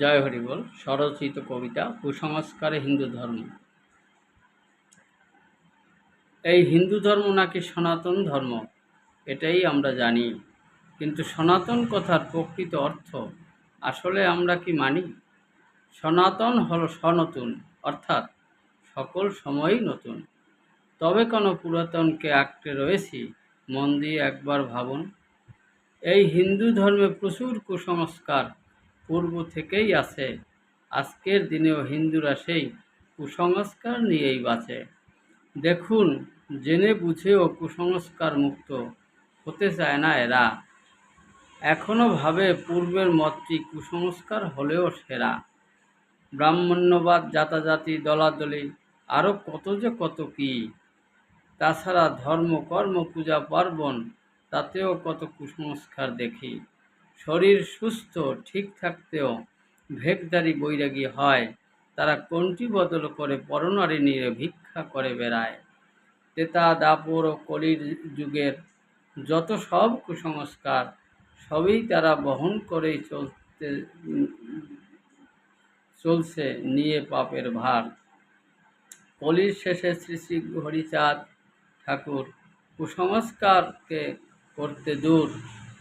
জয় হরিবল স্বরচিত কবিতা, কুসংস্কারে হিন্দু ধর্ম। এই হিন্দু ধর্ম নাকি সনাতন ধর্ম? এটাই আমরা জানি। কিন্তু সনাতন কথার প্রকৃত অর্থ আসলে আমরা কি মানি? সনাতন হলো সনতুন অর্থাৎ সকল সময়ই নতুন। তবে কোনো পুরাতনকে আঁকড়ে রয়েছি, মন দিয়ে একবার ভাবুন। এই হিন্দু ধর্মে প্রচুর কুসংস্কার পূর্ব থেকেই আছে। আজকের দিনেও হিন্দুরা সেই কুসংস্কার নিয়েই বাঁচে। দেখুন, জেনে বুঝেও কুসংস্কার মুক্ত হতে চায় না এরা। এখনও ভাবে পূর্বের মতটি কুসংস্কার হলেও সেরা। ব্রাহ্মণ্যবাদ, জাতাজাতি, দলাদলি আরও কত যে কত কি। তাছাড়া ধর্ম, কর্ম, পূজা, পার্বণ, তাতেও কত কুসংস্কার দেখি। শরীর সুস্থ, ঠিক থাকতেও ভেকদারি বৈরাগী হয়। তারা কোনটি বদল করে পরনারী নিয়ে ভিক্ষা করে বেড়ায়? তেতা, দাপর ও কলির যুগের যত সব কুসংস্কার, সবই তারা বহন করেই চলতে, চলছে নিয়ে পাপের ভার। কলির শেষে শ্রী শ্রী হরিচাঁদ ঠাকুর কুসংস্কারকে করতে দূর।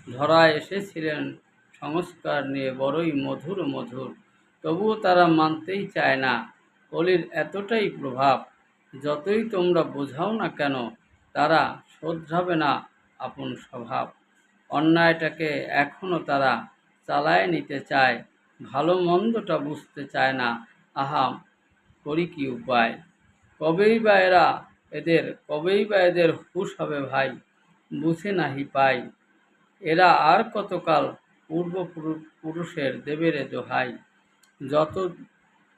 ধরায় এসেছিলেন। সংস্কার নিয়ে বড়ই মধুর মধুর। তবুও তারা মানতেই চায় না। কলির এতটাই প্রভাব, যতই তোমরা বোঝাও না কেন, তারা শোধরাবে না আপন স্বভাব। অন্যায়টাকে এখনও তারা চালায় নিতে চায়, ভালো মন্দটা বুঝতে চায় না। আহা, করি কি উপায়? কবেই বা এরা এদের, কবেই বা এদের হুশ হবে ভাই? বুঝে নাহি পাই। এরা আর কতকাল পূর্ব পুরুষের দেবেরে দোহাই? যত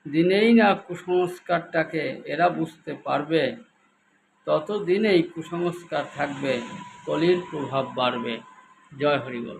দিনেই না কুসংস্কারটাকে এরা বুঝতে পারবে, তত দিনেই কুসংস্কার থাকবে, কলির প্রভাব বাড়বে। জয় হরিবল।